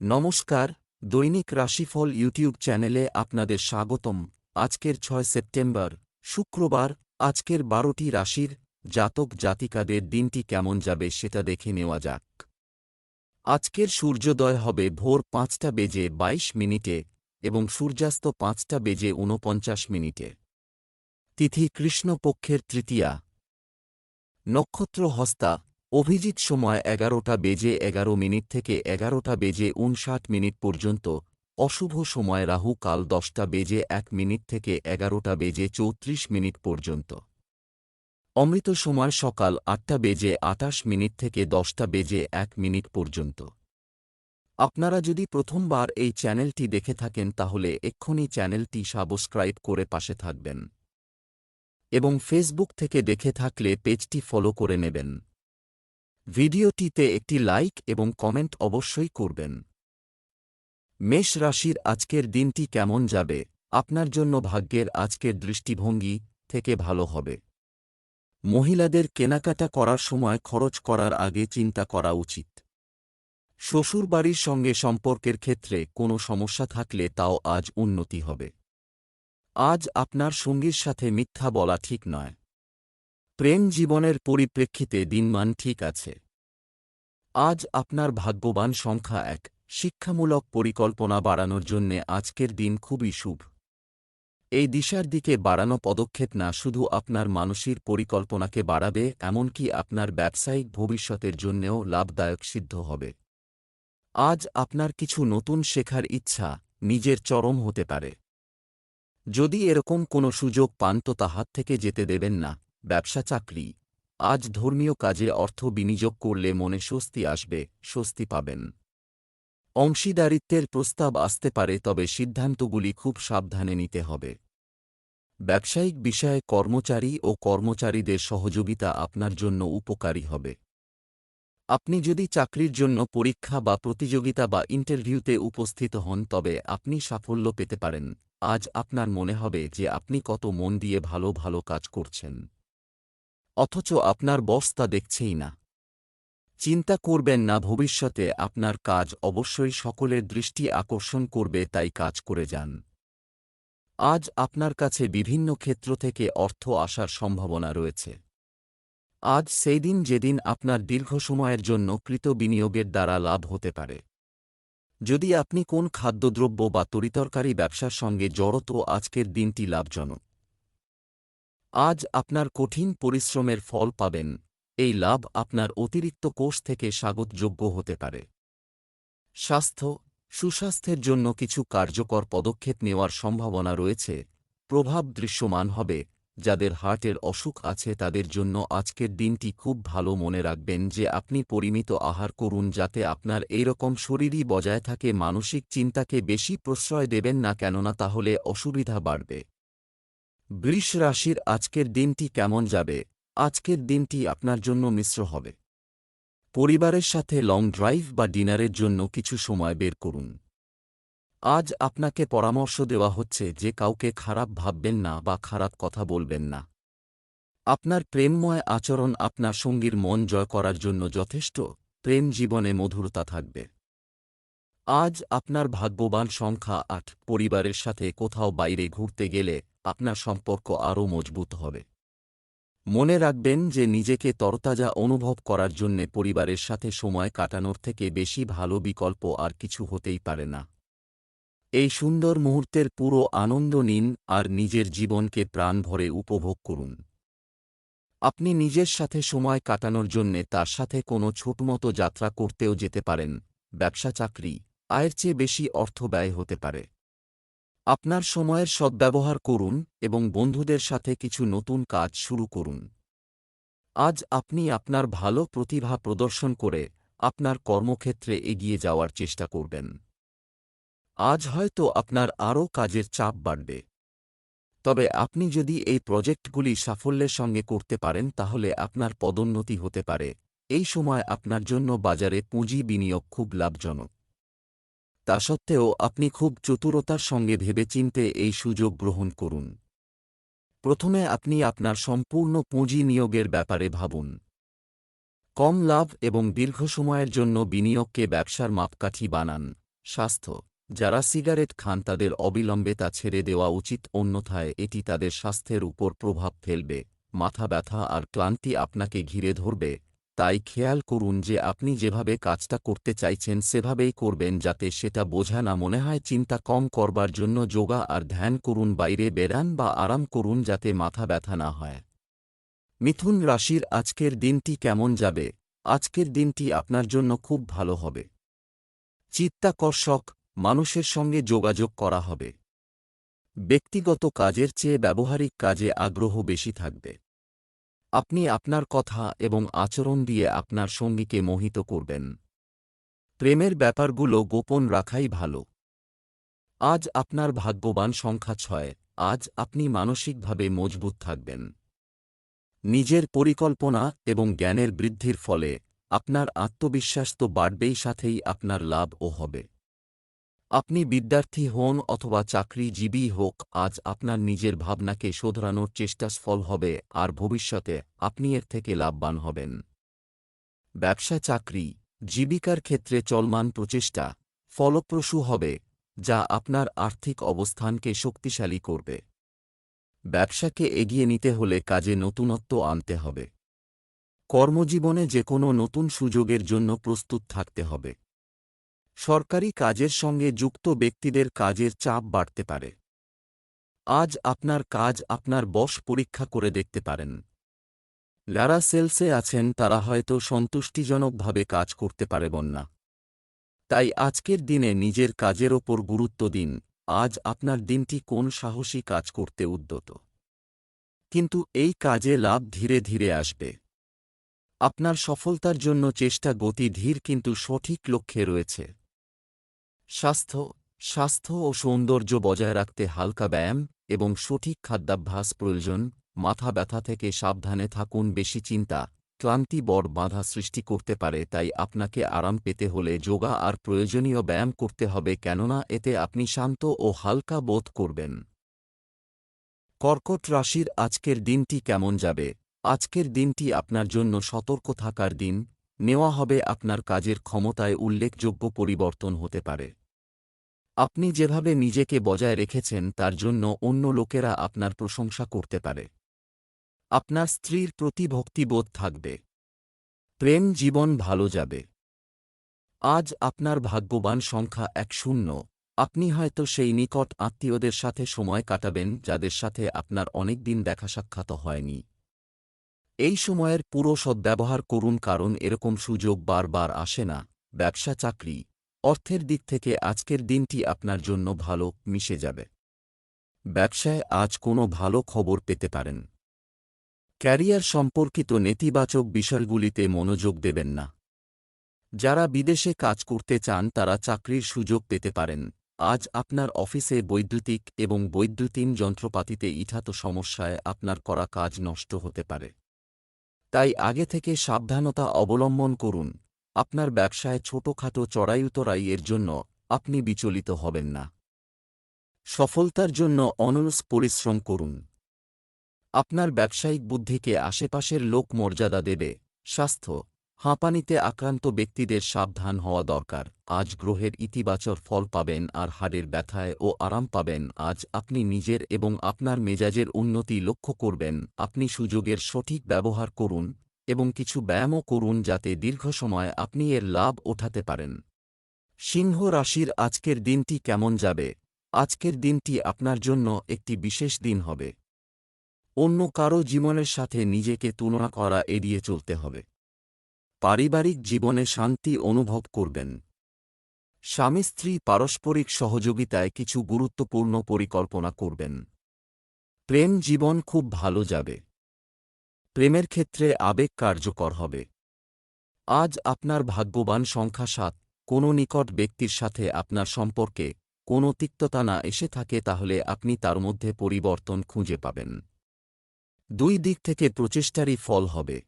নমস্কার, দৈনিক রাশিফল ইউটিউব চ্যানেলে আপনাদের স্বাগতম। আজকের ছয় সেপ্টেম্বর, শুক্রবার, আজকের বারোটি রাশির জাতক জাতিকাদের দিনটি কেমন যাবে সেটা দেখে নেওয়া যাক। আজকের সূর্যোদয় হবে ভোর পাঁচটা বেজে বাইশ মিনিটে এবং সূর্যাস্ত পাঁচটা বেজে ঊনপঞ্চাশ মিনিটে। তিথি কৃষ্ণপক্ষের তৃতীয়া। নক্ষত্র হস্তা অভিজিৎ সময় এগারোটা বেজে এগারো মিনিট থেকে এগারোটা বেজে উনষাট মিনিট পর্যন্ত। অশুভ সময় রাহু কাল দশটা বেজে এক মিনিট থেকে এগারোটা বেজে চৌত্রিশ মিনিট পর্যন্ত। অমৃত সময় সকাল আটটা বেজে আটাশ মিনিট থেকে দশটা বেজে এক মিনিট পর্যন্ত। আপনারা যদি প্রথমবার এই চ্যানেলটি দেখে থাকেন তাহলে এক্ষুনি চ্যানেলটি সাবস্ক্রাইব করে পাশে থাকবেন। এবং ফেসবুক থেকে দেখে থাকলে পেজটি ফলো করে নেবেন। ভিডিওটিতে একটি লাইক এবং কমেন্ট অবশ্যই করবেন। মেষ রাশির আজকের দিনটি কেমন যাবে? আপনার জন্য ভাগ্যের আজকের দৃষ্টিভঙ্গি থেকে ভালো হবে। মহিলাদের কেনাকাটা করার সময় খরচ করার আগে চিন্তা করা উচিত। শ্বশুরবাড়ির সঙ্গে সম্পর্কের ক্ষেত্রে কোনো সমস্যা থাকলে তাও আজ উন্নতি হবে। আজ আপনার সঙ্গীর সাথে মিথ্যা বলা ঠিক নয়। প্রেম জীবনের পরিপ্রেক্ষিতে দিনমান ঠিক আছে। আজ আপনার ভাগ্যবান সংখ্যা এক। শিক্ষামূলক পরিকল্পনা বাড়ানোর জন্যে আজকের দিন খুবই শুভ। এই দিশার দিকে বাড়ানো পদক্ষেপ না শুধু আপনার মানসিক পরিকল্পনাকে বাড়াবে, এমনকি আপনার ব্যবসায়িক ভবিষ্যতের জন্যেও লাভদায়ক সিদ্ধ হবে। আজ আপনার কিছু নতুন শেখার ইচ্ছা নিজের চরম হতে পারে। যদি এরকম কোনো সুযোগ পান তো তা হাত থেকে যেতে দেবেন না। ব্যবসা চাকরি। আজ ধর্মীয় কাজে অর্থ বিনিয়োগ করলে মনে স্বস্তি আসবে, স্বস্তি পাবেন। অংশীদারিত্বের প্রস্তাব আসতে পারে, তবে সিদ্ধান্তগুলি খুব সাবধানে নিতে হবে। ব্যবসায়িক বিষয়ে কর্মচারী ও কর্মচারীদের সহযোগিতা আপনার জন্য উপকারী হবে। আপনি যদি চাকরির জন্য পরীক্ষা বা প্রতিযোগিতা বা ইন্টারভিউতে উপস্থিত হন, তবে আপনি সাফল্য পেতে পারেন। আজ আপনার মনে হবে যে আপনি কত মন দিয়ে ভালো ভালো কাজ করছেন। অথচ আপনার বস তা দেখছেই না। চিন্তা করবেন না, ভবিষ্যতে আপনার কাজ অবশ্যই সকলের দৃষ্টি আকর্ষণ করবে, তাই কাজ করে যান। আজ আপনার কাছে বিভিন্ন ক্ষেত্র থেকে অর্থ আসার সম্ভাবনা রয়েছে। আজ সেই দিন যেদিন আপনার দীর্ঘ সময়ের জন্য কৃত বিনিয়োগের দ্বারা লাভ হতে পারে। যদি আপনি কোন খাদ্যদ্রব্য বা তরিতরকারি ব্যবসার সঙ্গে জড়ত, আজকের দিনটি লাভজনক। আজ আপনার কঠিন পরিশ্রমের ফল পাবেন। এই লাভ আপনার অতিরিক্ত কোষ থেকে স্বাগতযোগ্য হতে পারে। স্বাস্থ্য, সুস্বাস্থ্যের জন্য কিছু কার্যকর পদক্ষেপ নেওয়ার সম্ভাবনা রয়েছে। প্রভাব দৃশ্যমান হবে। যাদের হার্টের অসুখ আছে তাদের জন্য আজকের দিনটি খুব ভালো মনে রাখবেন যে আপনি পরিমিত আহার করুন যাতে আপনার এইরকম শরীরই বজায় থাকে। মানসিক চিন্তাকে বেশি প্রশ্রয় দেবেন না কেননা তাহলে অসুবিধা বাড়বে। বৃষ রাশির আজকের দিনটি কেমন যাবে? আজকের দিনটি আপনার জন্য মিশ্র হবে। পরিবারের সাথে লং ড্রাইভ বা ডিনারের জন্য কিছু সময় বের করুন। আজ আপনাকে পরামর্শ দেওয়া হচ্ছে যে কাউকে খারাপ ভাববেন না বা খারাপ কথা বলবেন না। আপনার প্রেমময় আচরণ আপনার সঙ্গীর মন জয় করার জন্য যথেষ্ট, প্রেম জীবনে মধুরতা থাকবে। আজ আপনার ভাগ্যবান সংখ্যা আট, পরিবারের সাথে কোথাও বাইরে ঘুরতে গেলে আপনার সম্পর্ক আরও মজবুত হবে। মনে রাখবেন যে নিজেকে তরতাজা অনুভব করার জন্যে পরিবারের সাথে সময় কাটানোর থেকে বেশি ভালো বিকল্প আর কিছু হতেই পারে না। এই সুন্দর মুহূর্তের পুরো আনন্দ নিন আর নিজের জীবনকে প্রাণ ভরে উপভোগ করুন। আপনি নিজের সাথে সময় কাটানোর জন্যে তার সাথে কোনো ছোটমতো যাত্রা করতেও যেতে পারেন। ব্যবসা চাকরি আয়ের চেয়ে বেশি অর্থ ব্যয় হতে পারে। আপনার সময়ের সদ্ব্যবহার করুন এবং বন্ধুদের সাথে কিছু নতুন কাজ শুরু করুন। আজ আপনি আপনার ভালো প্রতিভা প্রদর্শন করে আপনার কর্মক্ষেত্রে এগিয়ে যাওয়ার চেষ্টা করবেন। আজ হয়তো আপনার আরও কাজের চাপ বাড়বে। তবে আপনি যদি এই প্রজেক্টগুলি সাফল্যের সঙ্গে করতে পারেন তাহলে আপনার পদোন্নতি হতে পারে। এই সময় আপনার জন্য বাজারে পুঁজি বিনিয়োগ খুব লাভজনক। তা সত্ত্বেও আপনি খুব চতুরতার সঙ্গে ভেবেচিন্তে এই সুযোগ গ্রহণ করুন। প্রথমে আপনি আপনার সম্পূর্ণ পুঁজি নিয়োগের ব্যাপারে ভাবুন। কম লাভ এবং দীর্ঘ সময়ের জন্য বিনিয়োগকে ব্যবসার মাপকাঠি বানান। স্বাস্থ্য, যারা সিগারেট খান তাদের অবিলম্বে তা ছেড়ে দেওয়া উচিত, অন্যথায় এটি তাদের স্বাস্থ্যের উপর প্রভাব ফেলবে। মাথা ব্যথা আর ক্লান্তি আপনাকে ঘিরে ধরবে। তাই খেয়াল করুন যে আপনি যেভাবে কাজটা করতে চাইছেন সেভাবেই করবেন যাতে সেটা বোঝা না মনে হয় চিন্তা কম করবার জন্য যোগা আর ধ্যান করুন বাইরে বেরান বা আরাম করুন যাতে মাথা ব্যথা না হয়। মিথুন রাশির আজকের দিনটি কেমন যাবে? আজকের দিনটি আপনার জন্য খুব ভালো হবে। চিত্তাকর্ষক, মানুষের সঙ্গে যোগাযোগ করা হবে। ব্যক্তিগত কাজের চেয়ে ব্যবহারিক কাজে আগ্রহ বেশি থাকবে। আপনি আপনার কথা এবং আচরণ দিয়ে আপনার সঙ্গীকে মোহিত করবেন। প্রেমের ব্যাপারগুলো গোপন রাখাই ভালো। আজ আপনার ভাগ্যবান সংখ্যা ছয়, আজ আপনি মানসিকভাবে মজবুত থাকবেন। নিজের পরিকল্পনা এবং জ্ঞানের বৃদ্ধির ফলে আপনার আত্মবিশ্বাস তো বাড়বেই, সাথেই আপনার লাভও হবে। আপনি বিদ্যার্থী হন অথবা চাকরিজীবী হোক, আজ আপনার নিজের ভাবনাকে শোধরানোর চেষ্টা সফল হবে, আর ভবিষ্যতে আপনি এর থেকে লাভবান হবেন। ব্যবসা চাকরি, জীবিকার ক্ষেত্রে চলমান প্রচেষ্টা ফলপ্রসূ হবে, যা আপনার আর্থিক অবস্থানকে শক্তিশালী করবে। ব্যবসাকে এগিয়ে নিতে হলে কাজে নতুনত্ব আনতে হবে। কর্মজীবনে যে কোনো নতুন সুযোগের জন্য প্রস্তুত থাকতে হবে। সরকারি কাজের সঙ্গে যুক্ত ব্যক্তিদের কাজের চাপ বাড়তে পারে। আজ আপনার কাজ আপনার বশ পরীক্ষা করে দেখতে পারেন। যারা সেলসে আছেন তারা হয়তো সন্তুষ্টিজনকভাবে কাজ করতে পারবেন না তাই আজকের দিনে নিজের কাজের ওপর গুরুত্ব দিন। আজ আপনার দিনটি কোন সাহসী কাজ করতে উদ্যত। কিন্তু এই কাজে লাভ ধীরে ধীরে আসবে। আপনার সফলতার জন্য চেষ্টা গতি ধীর কিন্তু সঠিক লক্ষ্যে রয়েছে। স্বাস্থ্য স্বাস্থ্য ও সৌন্দর্য বজায় রাখতে হালকা ব্যায়াম এবং সঠিক খাদ্যাভ্যাস প্রয়োজন। মাথা ব্যথা থেকে সাবধানে থাকুন, বেশি চিন্তা, ক্লান্তি বড় বাধা সৃষ্টি করতে পারে, তাই আপনাকে আরাম পেতে হলে যোগা আর প্রয়োজনীয় ব্যায়াম করতে হবে, কেননা এতে আপনি শান্ত ও হালকা বোধ করবেন। কর্কট রাশির আজকের দিনটি কেমন যাবে? আজকের দিনটি আপনার জন্য সতর্ক থাকার দিন। নেওয়া হবে আপনার কাজের ক্ষমতায় উল্লেখযোগ্য পরিবর্তন হতে পারে। আপনি যেভাবে নিজেকে বজায় রেখেছেন তার জন্য অন্য লোকেরা আপনার প্রশংসা করতে পারে। আপনার স্ত্রীর প্রতি ভক্তিবোধ থাকবে। প্রেম জীবন ভালো যাবে। আজ আপনার ভাগ্যবান সংখ্যা এক শূন্য। আপনি হয়তো সেই নিকট আত্মীয়দের সাথে সময় কাটাবেন যাদের সাথে আপনার অনেক দিন দেখা সাক্ষাৎ হয়নি। এই সময়ের পুরো সদ্ব্যবহার করুন কারণ এরকম সুযোগ বারবার আসে না, ব্যবসা চাকরি, অর্থের দিক থেকে আজকের দিনটি আপনার জন্য ভালো, মিশে যাবে। ব্যবসায় আজ কোনো ভালো খবর পেতে পারেন। ক্যারিয়ার সম্পর্কিত নেতিবাচক বিষয়গুলিতে মনোযোগ দেবেন না। যারা বিদেশে কাজ করতে চান তারা চাকরির সুযোগ পেতে পারেন। আজ আপনার অফিসে বৈদ্যুতিক এবং বৈদ্যুতিন যন্ত্রপাতিতে ইঠাত সমস্যায় আপনার করা কাজ নষ্ট হতে পারে। তাই আগে থেকে সাবধানতা অবলম্বন করুন। আপনার ব্যবসায় ছোটখাটো চড়াইউতরাই এর জন্য আপনি বিচলিত হবেন না। সফলতার জন্য অনলস পরিশ্রম করুন। আপনার ব্যবসায়িক বুদ্ধিকে আশেপাশের লোক মর্যাদা দেবে। স্বাস্থ্য হাঁপানিতে আক্রান্ত ব্যক্তিদের সাবধান হওয়া দরকার। আজ গ্রহের ইতিবাচক ফল পাবেন আর হাড়ের ব্যথায় ও আরাম পাবেন। আজ আপনি নিজের এবং আপনার মেজাজের উন্নতি লক্ষ্য করবেন। আপনি সুযোগের সঠিক ব্যবহার করুন এবং কিছু ব্যায়ামও করুন যাতে দীর্ঘ সময় আপনি এর লাভ ওঠাতে পারেন। সিংহ রাশির আজকের দিনটি কেমন যাবে? আজকের দিনটি আপনার জন্য একটি বিশেষ দিন হবে। অন্য কারও জীবনের সাথে নিজেকে তুলনা করা এড়িয়ে চলতে হবে। পারিবারিক জীবনে শান্তি অনুভব করবেন। স্বামী স্ত্রী পারস্পরিক সহযোগিতায় কিছু গুরুত্বপূর্ণ পরিকল্পনা করবেন। প্রেম জীবন খুব ভালো যাবে। প্রেমের ক্ষেত্রে আবেগ কার্যকর হবে। আজ আপনার ভাগ্যবান সংখ্যা সাত, কোনো নিকট ব্যক্তির সাথে আপনার সম্পর্কে কোনো তিক্ততা না এসে থাকে তাহলে আপনি তার মধ্যে পরিবর্তন খুঁজে পাবেন। দুই দিক থেকে প্রচেষ্টারই ফল হবে।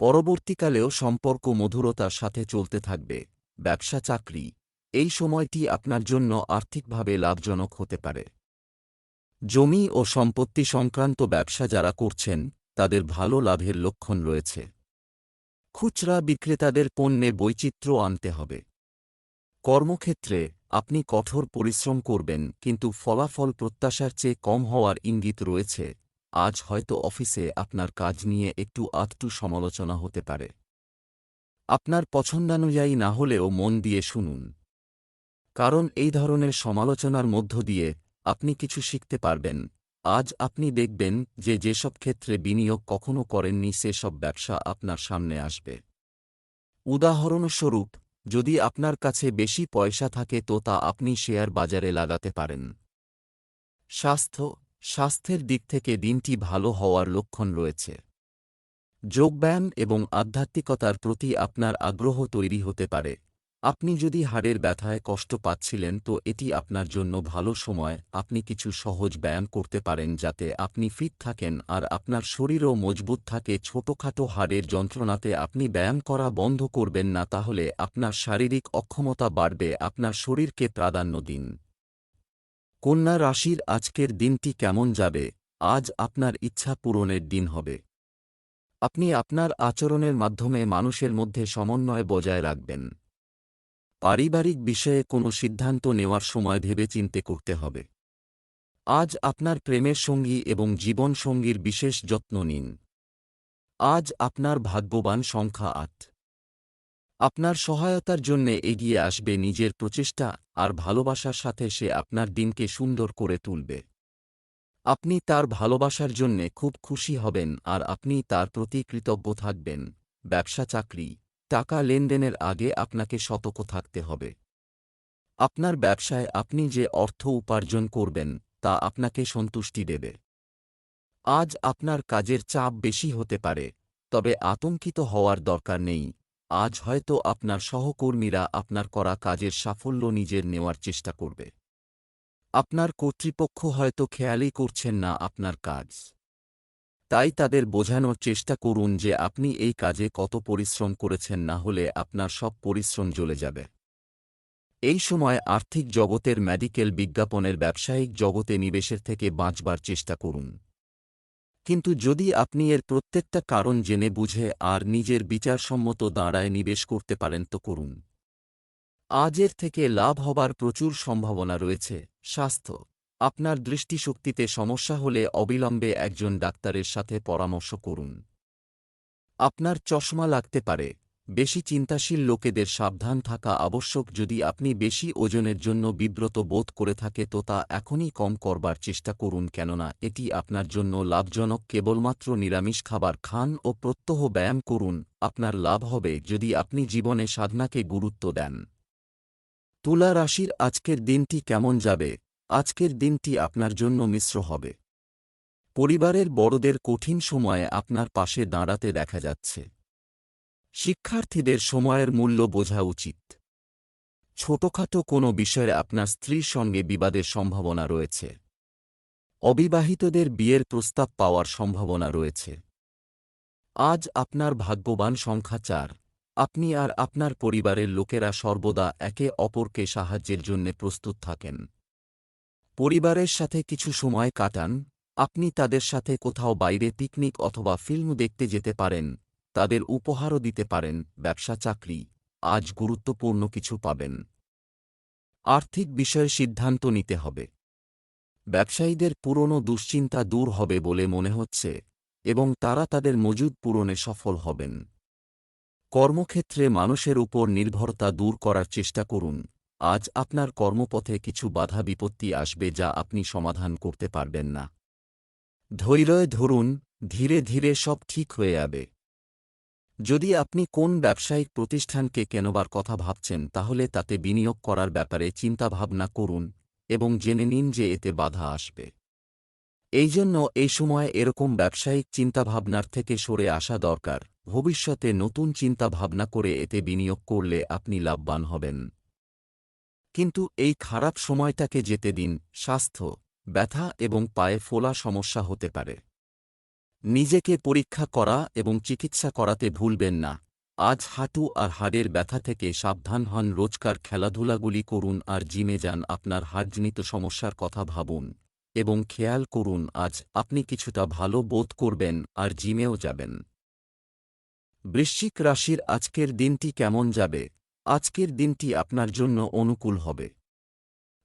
পরবর্তীকালেও সম্পর্ক মধুরতার সাথে চলতে থাকবে, ব্যবসা চাকরি, এই সময়টি আপনার জন্য আর্থিকভাবে লাভজনক হতে পারে। জমি ও সম্পত্তি সংক্রান্ত ব্যবসা যারা করছেন, তাদের ভালো লাভের লক্ষণ রয়েছে। খুচরা বিক্রেতাদের পণ্যে বৈচিত্র্য আনতে হবে। কর্মক্ষেত্রে আপনি কঠোর পরিশ্রম করবেন, কিন্তু ফলাফল প্রত্যাশার চেয়ে কম হওয়ার ইঙ্গিত রয়েছে। আজ হয়তো অফিসে আপনার কাজ নিয়ে একটু আধটু সমালোচনা হতে পারে। আপনার পছন্দানুযায়ী না হলেও মন দিয়ে শুনুন। কারণ এই ধরনের সমালোচনার মধ্য দিয়ে আপনি কিছু শিখতে পারবেন। আজ আপনি দেখবেন যে যেসব ক্ষেত্রে বিনিয়োগ কখনো করেননি, সেসব ব্যবসা আপনার সামনে আসবে। উদাহরণস্বরূপ, যদি আপনার কাছে বেশি পয়সা থাকে তো তা আপনি শেয়ার বাজারে লাগাতে পারেন। স্বাস্থ্য স্বাস্থ্যের দিক থেকে দিনটি ভালো হওয়ার লক্ষণ রয়েছে। যোগব্যায়াম এবং আধ্যাত্মিকতার প্রতি আপনার আগ্রহ তৈরি হতে পারে। আপনি যদি হাড়ের ব্যথায় কষ্ট পাচ্ছিলেন তো এটি আপনার জন্য ভালো সময়। আপনি কিছু সহজ ব্যায়াম করতে পারেন যাতে আপনি ফিট থাকেন আর আপনার শরীরও মজবুত থাকে। ছোটখাটো হাড়ের যন্ত্রণাতে আপনি ব্যায়াম করা বন্ধ করবেন না, তাহলে আপনার শারীরিক অক্ষমতা বাড়বে, আপনার শরীরকে প্রাধান্য দিন। কন্যা রাশির আজকের দিনটি কেমন যাবে? আজ আপনার ইচ্ছা পূরণের দিন হবে। আপনি আপনার আচরণের মাধ্যমে মানুষের মধ্যে সমন্বয় বজায় রাখবেন। পারিবারিক বিষয়ে কোনো সিদ্ধান্ত নেওয়ার সময় ভেবেচিন্তে করতে হবে। আজ আপনার প্রেমের সঙ্গী এবং জীবনসঙ্গীর বিশেষ যত্ন নিন। আজ আপনার ভাগ্যবান সংখ্যা আট। আপনার সহায়তার জন্যে এগিয়ে আসবে নিজের প্রচেষ্টা আর ভালোবাসার সাথে সে আপনার দিনকে সুন্দর করে তুলবে। আপনি তার ভালোবাসার জন্যে খুব খুশি হবেন আর আপনি তার প্রতি কৃতজ্ঞ থাকবেন। ব্যবসা, চাকরি, টাকা লেনদেনের আগে আপনাকে সতর্ক থাকতে হবে। আপনার ব্যবসায় আপনি যে অর্থ উপার্জন করবেন তা আপনাকে সন্তুষ্টি দেবে। আজ আপনার কাজের চাপ বেশি হতে পারে, তবে আতঙ্কিত হওয়ার দরকার নেই। আজ হয়তো আপনার সহকর্মীরা আপনার করা কাজের সাফল্য নিজের নেওয়ার চেষ্টা করবে। আপনার কর্তৃপক্ষ হয়তো খেয়ালই করছেন না আপনার কাজ। তাই তাদের বোঝানোর চেষ্টা করুন যে আপনি এই কাজে কত পরিশ্রম করেছেন না হলে আপনার সব পরিশ্রম জ্বলে যাবে। এই সময় আর্থিক জগতের মেডিকেল বিজ্ঞাপনের ব্যবসায়িক জগতে নিবেশের থেকে বাঁচবার চেষ্টা করুন। কিন্তু যদি আপনি এর প্রত্যেকটা কারণ জেনে বুঝে আর নিজের বিচারসম্মত দাঁড়ায় নিবেশ করতে পারেন তো করুন। আজের থেকে লাভ হবার প্রচুর সম্ভাবনা রয়েছে। স্বাস্থ্য। আপনার দৃষ্টিশক্তিতে সমস্যা হলে অবিলম্বে একজন ডাক্তারের সাথে পরামর্শ করুন। আপনার চশমা লাগতে পারে। বেশি চিন্তাশীল লোকেদের সাবধান থাকা আবশ্যক। যদি আপনি বেশি ওজনের জন্য বিব্রত বোধ করে থাকে, তো তা এখনই কম করবার চেষ্টা করুন। কেননা, এটি আপনার জন্য লাভজনক। কেবলমাত্র নিরামিষ খাবার খান ও প্রত্যহ ব্যায়াম করুন। আপনার লাভ হবে যদি আপনি জীবনে সাধনাকে গুরুত্ব দেন। তুলা রাশির আজকের দিনটি কেমন যাবে? আজকের দিনটি আপনার জন্য মিশ্র হবে। পরিবারের বড়দের কঠিন সময়ে আপনার পাশে দাঁড়াতে দেখা যাচ্ছে। শিক্ষার্থীদের সময়ের মূল্য বোঝা উচিত। ছোটখাটো কোনো বিষয়ে আপনার স্ত্রীর সঙ্গে বিবাদের সম্ভাবনা রয়েছে। অবিবাহিতদের বিয়ের প্রস্তাব পাওয়ার সম্ভাবনা রয়েছে। আজ আপনার ভাগ্যবান সংখ্যা চার। আপনি আর আপনার পরিবারের লোকেরা সর্বদা একে অপরকে সাহায্যের জন্য প্রস্তুত থাকেন। পরিবারের সাথে কিছু সময় কাটান। আপনি তাদের সাথে কোথাও বাইরে পিকনিক অথবা ফিল্ম দেখতে যেতে পারেন। তাদের উপহারও দিতে পারেন ব্যবসা চাকরি, আজ গুরুত্বপূর্ণ কিছু পাবেন। আর্থিক বিষয়ে সিদ্ধান্ত নিতে হবে। ব্যবসায়ীদের পুরনো দুশ্চিন্তা দূর হবে বলে মনে হচ্ছে এবং তারা তাদের মজুদ পূরণে সফল হবেন। কর্মক্ষেত্রে মানুষের উপর নির্ভরতা দূর করার চেষ্টা করুন। আজ আপনার কর্মপথে কিছু বাধা বিপত্তি আসবে যা আপনি সমাধান করতে পারবেন না। ধৈর্য ধরুন, ধীরে ধীরে সব ঠিক হয়ে যাবে। যদি আপনি কোন ব্যবসায়িক প্রতিষ্ঠানকে কেনবার কথা ভাবছেন, তাহলে তাতে বিনিয়োগ করার ব্যাপারে চিন্তাভাবনা করুন এবং জেনে নিন যে এতে বাধা আসবে। এই জন্য এই সময় এরকম ব্যবসায়িক চিন্তাভাবনার থেকে সরে আসা দরকার। ভবিষ্যতে নতুন চিন্তাভাবনা করে এতে বিনিয়োগ করলে আপনি লাভবান হবেন। কিন্তু এই খারাপ সময়টাকে যেতে দিন, স্বাস্থ্য, ব্যথা এবং পায়ে ফোলা সমস্যা হতে পারে। নিজেকে পরীক্ষা করা এবং চিকিৎসা করাতে ভুলবেন না। আজ হাঁটু আর হাড়ের ব্যথা থেকে সাবধান হন, রোজকার খেলাধুলাগুলি করুন আর জিমে যান, আপনার হাড়জনিত সমস্যার কথা ভাবুন এবং খেয়াল করুন, আজ আপনি কিছুটা ভালো বোধ করবেন আর জিমেও যাবেন। বৃশ্চিক রাশির আজকের দিনটি কেমন যাবে? আজকের দিনটি আপনার জন্য অনুকূল হবে।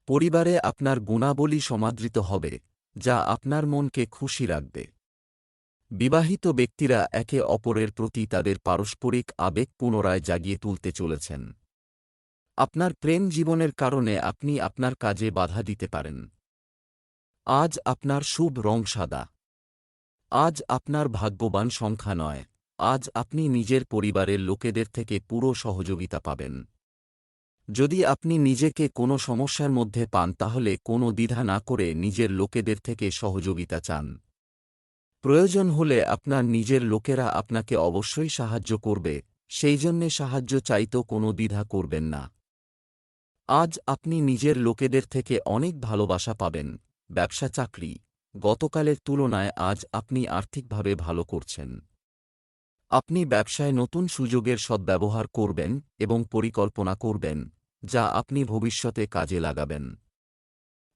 পরিবারে আপনার গুণাবলী সমাদৃত হবে, যা আপনার মনকে খুশি রাখবে। বিবাহিত ব্যক্তিরা একে অপরের প্রতি তাদের পারস্পরিক আবেগ পুনরায় জাগিয়ে তুলতে চলেছেন। আপনার প্রেম জীবনের কারণে আপনি আপনার কাজে বাধা দিতে পারেন। আজ আপনার শুভ রং সাদা। আজ আপনার ভাগ্যবান সংখ্যা নয়। আজ আপনি নিজের পরিবারের লোকেদের থেকে পুরো সহযোগিতা পাবেন। যদি আপনি নিজেকে কোনো সমস্যার মধ্যে পান, তাহলে কোনো দ্বিধা না করে নিজের লোকেদের থেকে সহযোগিতা চান। প্রয়োজন হলে আপনার নিজের লোকেরা আপনাকে অবশ্যই সাহায্য করবে, সেই জন্যে সাহায্য চাইতেও কোনো দ্বিধা করবেন না। আজ আপনি নিজের লোকেদের থেকে অনেক ভালোবাসা পাবেন, ব্যবসা চাকরি, গতকালের তুলনায় আজ আপনি আর্থিকভাবে ভালো করছেন। আপনি ব্যবসায় নতুন সুযোগের সদ্ব্যবহার করবেন এবং পরিকল্পনা করবেন, যা আপনি ভবিষ্যতে কাজে লাগাবেন।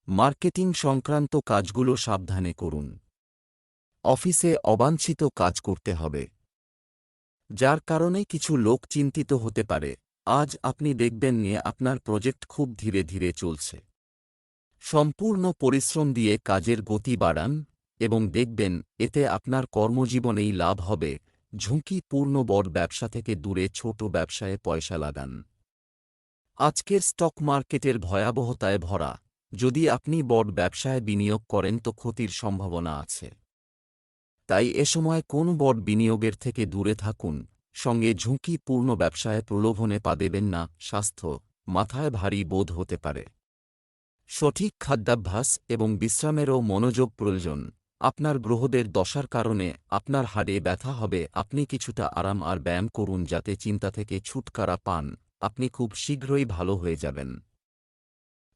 মার্কেটিং সংক্রান্ত কাজগুলো সাবধানে করুন। অফিসে অবাঞ্ছিত কাজ করতে হবে। যার কারণে কিছু লোক চিন্তিত হতে পারে। আজ আপনি দেখবেন নিয়ে আপনার প্রজেক্ট খুব ধীরে ধীরে চলছে। সম্পূর্ণ পরিশ্রম দিয়ে কাজের গতি বাড়ান এবং দেখবেন এতে আপনার কর্মজীবনেই লাভ হবে। ঝুঁকিপূর্ণ বড় ব্যবসা থেকে দূরে ছোট ব্যবসায় পয়সা লাগান। আজকের স্টক মার্কেটের ভয়াবহতায় ভরা। যদি আপনি বড় ব্যবসায় বিনিয়োগ করেন তো ক্ষতির সম্ভাবনা আছে। তাই এ সময় কোন বড় বিনিয়োগের থেকে দূরে থাকুন, সঙ্গে ঝুঁকিপূর্ণ ব্যবসায় প্রলোভনে পা দেবেন না, স্বাস্থ্য মাথায় ভারী বোধ হতে পারে। সঠিক খাদ্যাভ্যাস এবং বিশ্রামেরও মনোযোগ প্রয়োজন, আপনার গ্রহদের দশার কারণে আপনার হাড়ে ব্যথা হবে, আপনি কিছুটা আরাম আর ব্যায়াম করুন যাতে চিন্তা থেকে ছুটকারা পান, আপনি খুব শীঘ্রই ভালো হয়ে যাবেন।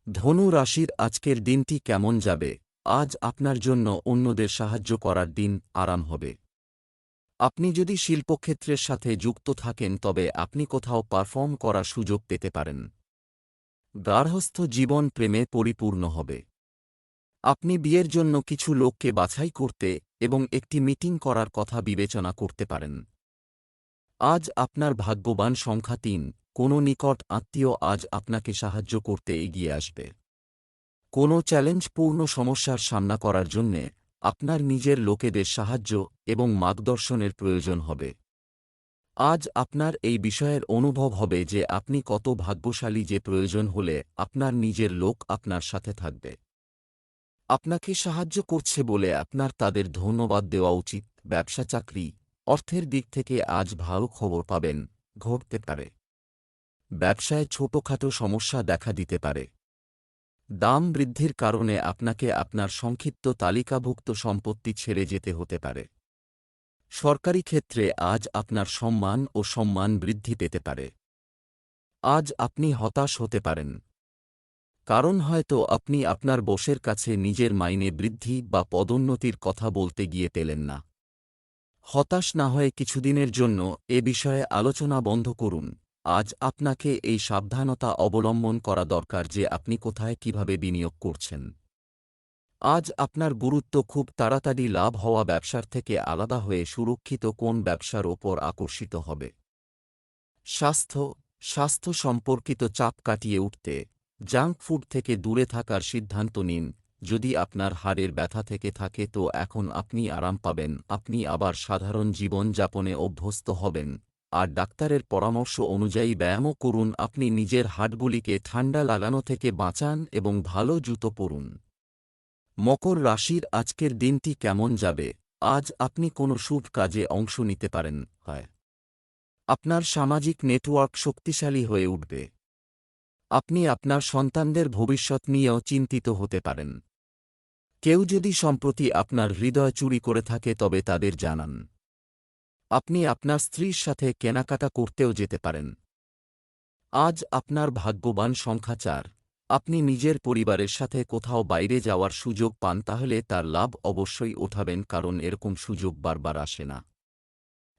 ধনু রাশির আজকের দিনটি কেমন যাবে? আজ আপনার জন্য অন্যদের সাহায্য করার দিন আরাম হবে। আপনি যদি শিল্পক্ষেত্রের সাথে যুক্ত থাকেন, তবে আপনি কোথাও পারফর্ম করার সুযোগ পেতে পারেন। গার্হস্থ জীবন প্রেমে পরিপূর্ণ হবে। আপনি বিয়ের জন্য কিছু লোককে বাছাই করতে এবং একটি মিটিং করার কথা বিবেচনা করতে পারেন। আজ আপনার ভাগ্যবান সংখ্যা তিন, কোনো নিকট আত্মীয় আজ আপনাকে সাহায্য করতে এগিয়ে আসবে। কোনো চ্যালেঞ্জপূর্ণ সমস্যার সামনা করার জন্যে আপনার নিজের লোকেদের সাহায্য এবং মার্গদর্শনের প্রয়োজন হবে। আজ আপনার এই বিষয়ের অনুভব হবে যে আপনি কত ভাগ্যশালী যে প্রয়োজন হলে আপনার নিজের লোক আপনার সাথে থাকবে। আপনাকে সাহায্য করছে বলে আপনার তাদের ধন্যবাদ দেওয়া উচিত। ব্যবসা, চাকরি, অর্থের দিক থেকে আজ ভালো খবর পাবেন, ঘটতে পারে। ব্যবসায় ছোটখাটো সমস্যা দেখা দিতে পারে। দাম বৃদ্ধির কারণে আপনাকে আপনার সংক্ষিপ্ত তালিকাভুক্ত সম্পত্তি ছেড়ে যেতে হতে পারে। সরকারি ক্ষেত্রে আজ আপনার সম্মান ও সম্মান বৃদ্ধি পেতে পারে। আজ আপনি হতাশ হতে পারেন। কারণ হয়তো আপনি আপনার বসের কাছে নিজের মাইনে বৃদ্ধি বা পদোন্নতির কথা বলতে গিয়ে পেলেন না। হতাশ না হয়ে কিছুদিনের জন্য এ বিষয়ে আলোচনা বন্ধ করুন। আজ আপনাকে এই সাবধানতা অবলম্বন করা দরকার যে আপনি কোথায় কীভাবে বিনিয়োগ করছেন। আজ আপনার গুরুত্ব খুব তাড়াতাড়ি লাভ হওয়া ব্যবসার থেকে আলাদা হয়ে সুরক্ষিত কোন ব্যবসার ওপর আকর্ষিত হবে। স্বাস্থ্য স্বাস্থ্য সম্পর্কিত চাপ কাটিয়ে উঠতে, জাঙ্ক ফুড থেকে দূরে থাকার সিদ্ধান্ত নিন। যদি আপনার হাড়ের ব্যথা থেকে থাকে তো এখন আপনি আরাম পাবেন, আপনি আবার সাধারণ জীবন যাপনে অভ্যস্ত হবেন। আর ডাক্তারের পরামর্শ অনুযায়ী ব্যায়ামও করুন। আপনি নিজের হাটগুলিকে ঠান্ডা লাগানো থেকে বাঁচান এবং ভালো জুতো পরুন। মকর রাশির আজকের দিনটি কেমন যাবে? আজ আপনি কোনো শুভ কাজে অংশ নিতে পারেন। হয়! আপনার সামাজিক নেটওয়ার্ক শক্তিশালী হয়ে উঠবে। আপনি আপনার সন্তানদের ভবিষ্যৎ নিয়েও চিন্তিত হতে পারেন। কেউ যদি সম্প্রতি আপনার হৃদয় চুরি করে থাকে তবে তাদের জানান। আপনি আপনার স্ত্রীর সাথে কেনাকাটা করতেও যেতে পারেন। আজ আপনার ভাগ্যবান সংখ্যা চার। আপনি নিজের পরিবারের সাথে কোথাও বাইরে যাওয়ার সুযোগ পান তাহলে তার লাভ অবশ্যই ওঠাবেন কারণ এরকম সুযোগ বারবার আসে না।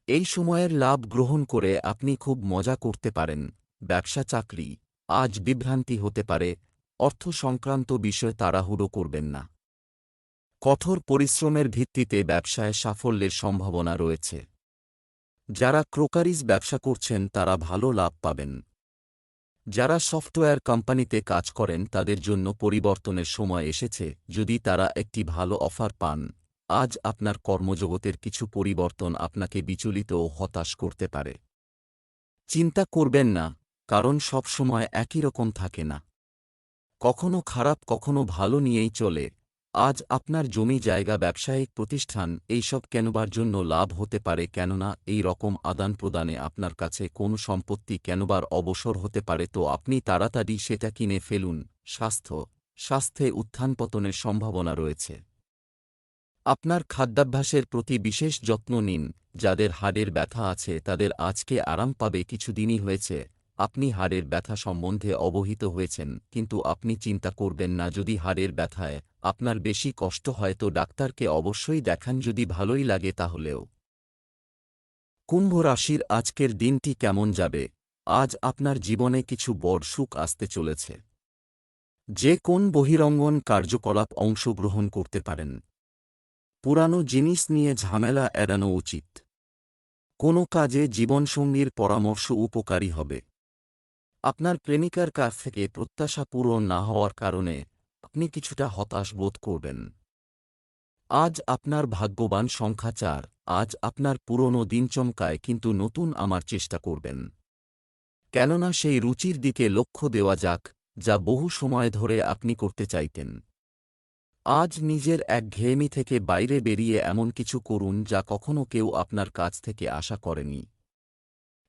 এই সময়ের লাভ গ্রহণ করে আপনি খুব মজা করতে পারেন। ব্যবসা চাকরি। আজ বিভ্রান্তি হতে পারে। অর্থ সংক্রান্ত বিষয় তাড়াহুড়ো করবেন না। কঠোর পরিশ্রমের ভিত্তিতে ব্যবসায় সাফল্যের সম্ভাবনা রয়েছে। যারা ক্রোকারিজ ব্যবসা করছেন, তারা ভালো লাভ পাবেন। যারা সফটওয়্যার কোম্পানিতে কাজ করেন, তাদের জন্য পরিবর্তনের সময় এসেছে, যদি তারা একটি ভালো অফার পান। আজ আপনার কর্মজগতের কিছু পরিবর্তন আপনাকে বিচলিত ও হতাশ করতে পারে। চিন্তা করবেন না, কারণ সব সময় একই রকম থাকে না। কখনো খারাপ, কখনো ভালো নিয়েই চলে। আজ আপনার জমি জায়গা ব্যবসায়িক প্রতিষ্ঠান, এইসব কেনবার জন্য লাভ হতে পারে কেননা এই রকম আদান প্রদানে আপনার কাছে কোনো সম্পত্তি কেনবার অবসর হতে পারে তো আপনি তাড়াতাড়ি সেটা কিনে ফেলুন। স্বাস্থ্য, স্বাস্থ্যে উত্থান পতনের সম্ভাবনা রয়েছে। আপনার খাদ্যাভ্যাসের প্রতি বিশেষ যত্ন নিন। যাদের হাড়ের ব্যথা আছে তাদের আজকে আরাম পাবে, কিছুদিনই হয়েছে। আপনি হাড়ের ব্যথা সম্বন্ধে অবহিত হয়েছেন, কিন্তু আপনি চিন্তা করবেন না যদি হাড়ের ব্যথায় আপনার বেশি কষ্ট হয় তো ডাক্তারকে অবশ্যই দেখান যদি ভালোই লাগে তাহলেও। কুম্ভ রাশির আজকের দিনটি কেমন যাবে? আজ আপনার জীবনে কিছু বড় সুখ আসতে চলেছে। যে কোন বহিরঙ্গন কার্যকলাপ অংশগ্রহণ করতে পারেন। পুরানো জিনিস নিয়ে ঝামেলা এড়ানো উচিত। কোনো কাজে জীবনসঙ্গীর পরামর্শ উপকারী হবে। আপনার প্রেমিকার কাছ থেকে প্রত্যাশা পূরণ না হওয়ার কারণে আপনি কিছুটা হতাশ বোধ করবেন। আজ আপনার ভাগ্যবান সংখ্যা চার, আজ আপনার পুরনো দিন চমকায় কিন্তু নতুন আমার চেষ্টা করবেন। কেননা সেই রুচির দিকে লক্ষ্য দেওয়া যাক, যা বহু সময় ধরে আপনি করতে চাইতেন। আজ নিজের একঘেয়েমি থেকে বাইরে বেরিয়ে এমন কিছু করুন যা কখনো কেউ আপনার কাছ থেকে আশা করেনি।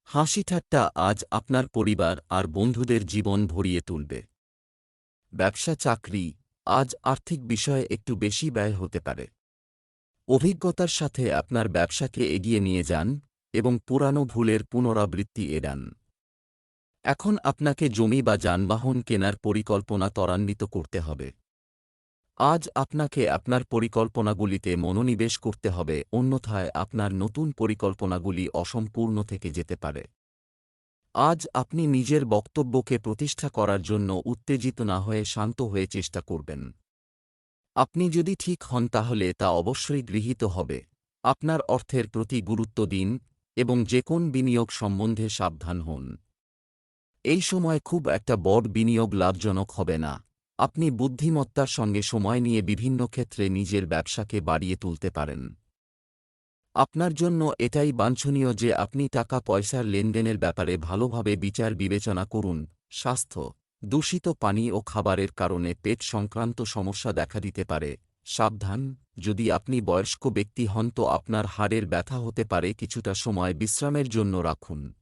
হাসি ঠাট্টা আজ আপনার পরিবার আর বন্ধুদের জীবন ভরিয়ে তুলবে। ব্যবসা চাকরি আজ আর্থিক বিষয়ে একটু বেশি ব্যয় হতে পারে। অভিজ্ঞতার সাথে আপনার ব্যবসাকে এগিয়ে নিয়ে যান এবং পুরানো ভুলের পুনরাবৃত্তি এড়ান। এখন আপনাকে জমি বা যানবাহন কেনার পরিকল্পনা ত্বরান্বিত করতে হবে। আজ আপনাকে আপনার পরিকল্পনাগুলিতে মনোনিবেশ করতে হবে, অন্যথায় আপনার নতুন পরিকল্পনাগুলি অসম্পূর্ণ থেকে যেতে পারে। আজ আপনি নিজের বক্তব্যকে প্রতিষ্ঠা করার জন্য উত্তেজিত না হয়ে শান্ত হয়ে চেষ্টা করবেন। আপনি যদি ঠিক হন তাহলে তা অবশ্যই গৃহীত হবে। আপনার অর্থের প্রতি গুরুত্ব দিন এবং যে কোন বিনিয়োগ সম্বন্ধে সাবধান হন। এই সময় খুব একটা বড় বিনিয়োগ লাভজনক হবে না। আপনি বুদ্ধিমত্তার সঙ্গে সময় নিয়ে বিভিন্ন ক্ষেত্রে নিজের ব্যবসাকে বাড়িয়ে তুলতে পারেন। আপনার জন্য এটাই বাঞ্ছনীয় যে আপনি টাকা পয়সার লেনদেনের ব্যাপারে ভালোভাবে বিচার বিবেচনা করুন। স্বাস্থ্য, দূষিত পানি ও খাবারের কারণে পেট সংক্রান্ত সমস্যা দেখা দিতে পারে। সাবধান, যদি আপনি বয়স্ক ব্যক্তি হন তো আপনার হাড়ের ব্যথা হতে পারে, কিছুটা সময় বিশ্রামের জন্য রাখুন।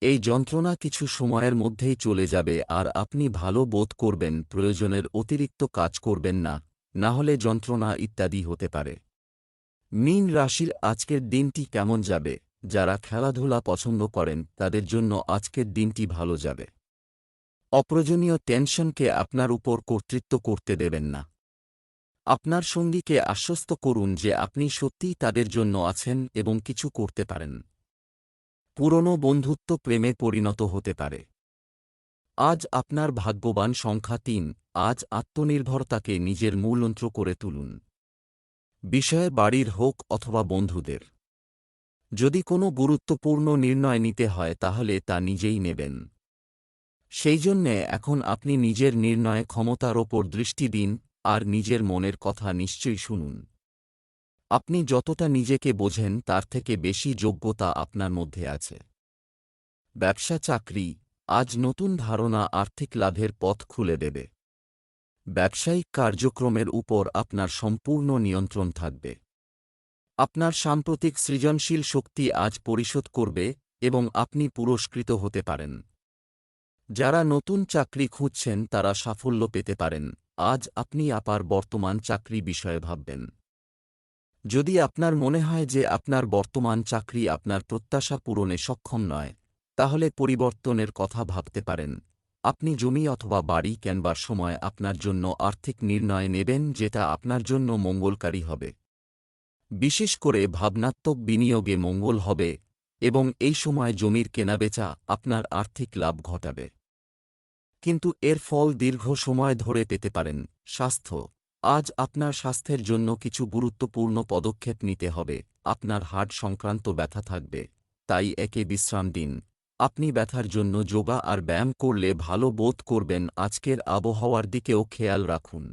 এই যন্ত্রণা কিছু সময়ের মধ্যেই চলে যাবে আর আপনি ভালো বোধ করবেন, প্রয়োজনের অতিরিক্ত কাজ করবেন না না হলে যন্ত্রণা ইত্যাদি হতে পারে। মীন রাশির আজকের দিনটি কেমন যাবে? যারা খেলাধুলা পছন্দ করেন, তাদের জন্য আজকের দিনটি ভালো যাবে। অপ্রয়োজনীয় টেনশনকে আপনার উপর কর্তৃত্ব করতে দেবেন না। আপনার সঙ্গীকে আশ্বস্ত করুন যে আপনি সত্যিই তাদের জন্য আছেন এবং কিছু করতে পারেন। পুরনো বন্ধুত্ব প্রেমে পরিণত হতে পারে। আজ আপনার ভাগ্যবান সংখ্যা তিন, আজ আত্মনির্ভরতাকে নিজের মূলন্ত্র করে তুলুন। বিষয়ে বাড়ির হোক অথবা বন্ধুদের। যদি কোনো গুরুত্বপূর্ণ নির্ণয় নিতে হয় তাহলে তা নিজেই নেবেন। সেই জন্যে এখন আপনি নিজের নির্ণয় ক্ষমতার ওপর দৃষ্টি দিন, আর নিজের মনের কথা নিশ্চয়ই শুনুন। আপনি যতটা নিজেকে বোঝেন, তার থেকে বেশি যোগ্যতা আপনার মধ্যে আছে। ব্যবসা চাকরি, আজ নতুন ধারণা, আর্থিক লাভের পথ খুলে দেবে। ব্যবসায়িক কার্যক্রমের উপর আপনার সম্পূর্ণ নিয়ন্ত্রণ থাকবে। আপনার সাম্প্রতিক সৃজনশীল শক্তি আজ পরিশোধ করবে এবং আপনি পুরস্কৃত হতে পারেন। যারা নতুন চাকরি খুঁজছেন, তারা সাফল্য পেতে পারেন। আজ আপনি আপার বর্তমান চাকরি বিষয়ে ভাববেন। যদি আপনার মনে হয় যে আপনার বর্তমান চাকরি আপনার প্রত্যাশা পূরণে সক্ষম নয়, তাহলে পরিবর্তনের কথা ভাবতে পারেন। আপনি জমি অথবা বাড়ি কেনবার সময় আপনার জন্য আর্থিক নির্ণয় নেবেন যেটা আপনার জন্য মঙ্গলকারী হবে। বিশেষ করে ভাবনাত্মক বিনিয়োগে মঙ্গল হবে এবং এই সময় জমির কেনাবেচা আপনার আর্থিক লাভ ঘটাবে। কিন্তু এর ফল দীর্ঘ সময় ধরে পেতে পারেন। স্বাস্থ্য আজ আপনার স্বাস্থ্যের জন্য কিছু গুরুত্বপূর্ণ পদক্ষেপ নিতে হবে। আপনার হার্ট সংক্রান্ত ব্যথা থাকবে। তাই একে বিশ্রাম দিন। আপনি ব্যথার জন্য যোগা আর ব্যায়াম করলে ভালো বোধ করবেন। আজকের আবহাওয়ার দিকেও খেয়াল রাখুন।